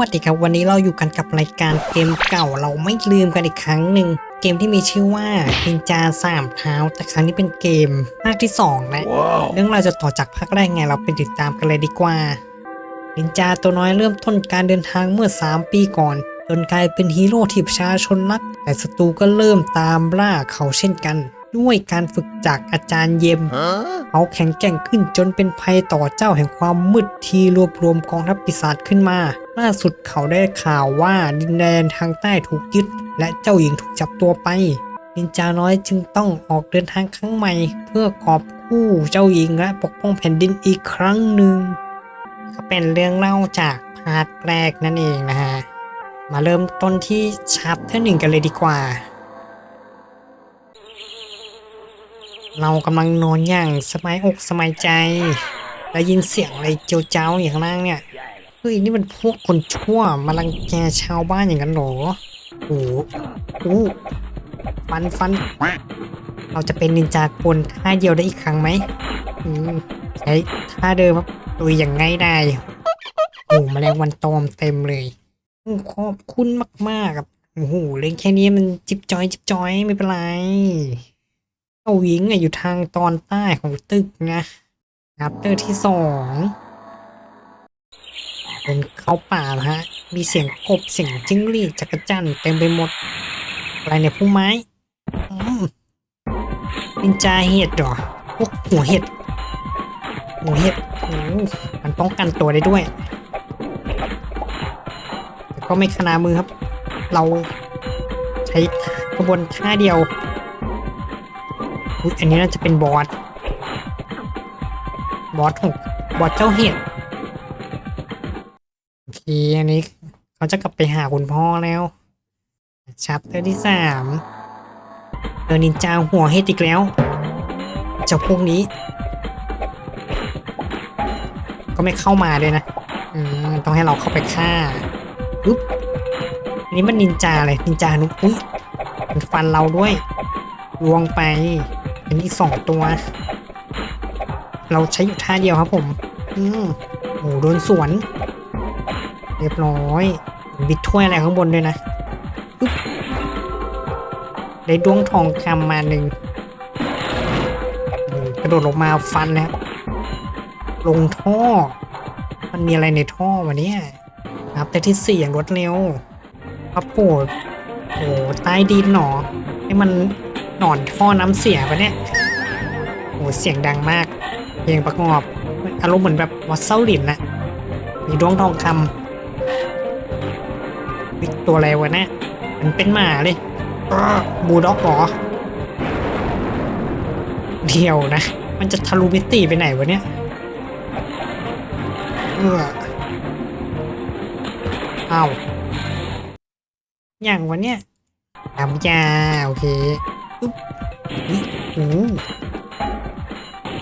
วัสดีครับ วันนี้เราอยู่กันกับรายการเกมเก่าเราไม่ลืมกันอีกครั้งหนึ่งเกมที่มีชื่อว่านินจาสามเท้า แต่ครั้งนี้เป็นเกมภาคที่สองนะเรื่องเราวจะต่อจากภาคแรกไงเราไปติดตามกันเลยดีกว่านินจาตัวน้อยเริ่มต้นการเดินทางเมื่อ 3 ปีก่อนจนกลายเป็นฮีโร่ที่ประชาชนรัก แต่ศัตรูก็เริ่มตามล่าเขาเช่นกัน ด้วยการฝึกจากอาจารย์เยมเขาแข็งแกร่งขึ้นจนเป็นภัยต่อเจ้าแห่งความมืดที่รวบรวมกองทัพปีศาจขึ้นมา ล่าสุดเขาได้ข่าวว่าดินแดนทางใต้ถูกยึด และเจ้าหญิงถูกจับตัวไปนินจาน้อยจึงต้องออกเดินทางครั้งใหม่ เพื่อกอบกู้เจ้าหญิงและปกป้องแผ่นดินอีกครั้งหนึ่งก็เป็นเรื่องเล่าจากพาร์ทแรกนั่นเองนะฮะ มาเริ่มต้นที่ชัปเตอร์หนึ่งกันเลยดีกว่า เรากำลังนอนอย่างสบายอกสบายใจ ได้ยินเสียงอะไรเจียวเจ้าอย่างข้งล่างเนี่ย เฮ้ยนี่มันพวกคนชั่วมาลังแกชาวบ้านอย่างนั้นหรอโอ้โหฟันฟัน เราจะเป็นนินจากลท่าเดียวได้อีกครั้งไหมอืมใช้ท่าเดิมครับตุยอย่างง่ายได้ โอ้แมลงวันตอมเต็มเลยอืมขอบคุณมากๆครับโอ้โหเรื่องแค่นี้มันจิบจอยจิบจอยไม่เป็นไราวิงอะอยู่ทางตอนใต้ของตึกนะนับเตอร์ที่สองเป็นเขาป่านะฮะ มีเสียงกบเสียงจิ้งหรีดจักรจันเต็มไปหมด อะไรเนี่ยพุ่มไม้อมนินจาเห็ดเหรอพวกหัวเห็ดหัวเห็ดโอ้มันป้องกันตัวได้ด้วย แต่ก็ไม่ขนามือครับ เราใช้กระบวนท่าเดียว อุ๊ยอันนี้น่าจะเป็นบอสบอสหกบอสเจ้าเห็ดโอเคอันนี้เขาจะกลับไปหาคุณพ่อแล้วชัปเตอร์ที่สามเออนินจาหัวเห็ดอีกแล้วเจ้าพวกนี้ ก็ไม่เข้ามาด้วยนะอืมต้องให้เราเข้าไปฆ่าปุ๊บอันนี้มันนินจาเลยนินจานุอุ้ยมันฟันเราด้วยลวงไป เป็นอีสองตัว เราใช้อยู่ท่าเดียวครับผม อืมโอ้โหโดนสวน เรียบร้อย บิดถ้วยอะไรข้างบนด้วยนะ ได้ดวงทองคำมาหนึ่ง กระโดดลงมาฟันนะครับ ลงท่อ มันมีอะไรในท่อวะเนี่ยครับแต่ที่สี่อย่างรวดเร็วครับโผล่โอ้ใต้ดินหนอให้มัน หนอนท่อน้ำเสียปะเนี่ยโอ้เสียงดังมากเพลงประกอบอารมณ์เหมือนแบบวัดเส้าหลินนะมีดวงทองคำวิตัวอะไรวะเนี่ยมันเป็นหมาเลยบูลด็อกเหรอเดียวนะ มันจะทะลุมิติไปไหนวะเนี่ยเออเอาอย่างวันเนี้ยดำยาโอเค อุ๊บอุ๊ยโอ้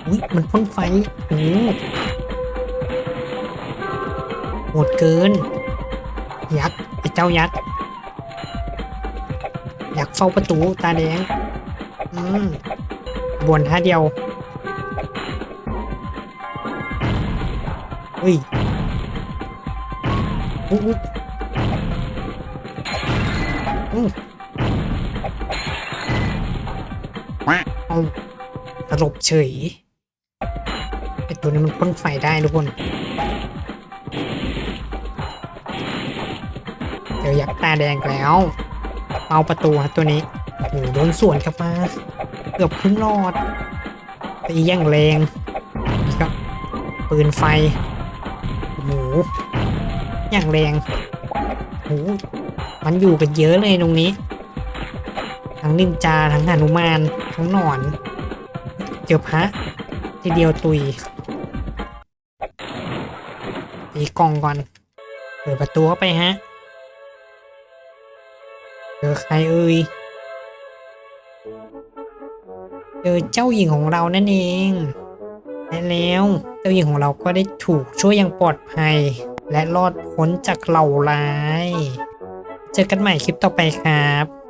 อุ๊ยมันพ่นไฟโอ้โหดเกิน ยักษ์ไอ้เจ้ายักษ์ยักษ์เฝ้าประตูตาแดงอืมบวนท่าเดียวเฮ้ยอุ๊ยอุ๊ เอาสลบเฉยไอตัวนี้มันพ่นไฟได้ทุกคนเจอยักษ์ตาแดงแล้วเอาประตูฮะตัวนี้โอ้โหโดนสวนกลับมา เกือบครึ่งรอดตีอย่างแรงนี่ครับปืนไฟโอ้โหอย่างแรงโอ้โหมันอยู่กันเยอะเลยตรงนี้ ทั้งนินจาทั้งหนุมาน ทั้งนอนเจอพระทีเดียวตุยตีกล่องก่อน เปิดประตูเข้าไปฮะ เจอใครเอ่ย เจอเจ้าหญิงของเรานั่นเองและแล้วเจ้าหญิงของเราก็ได้ถูกช่วยอย่างปลอดภัย และรอดพ้นจากเหล่าร้าย เจอกันใหม่คลิปต่อไปครับ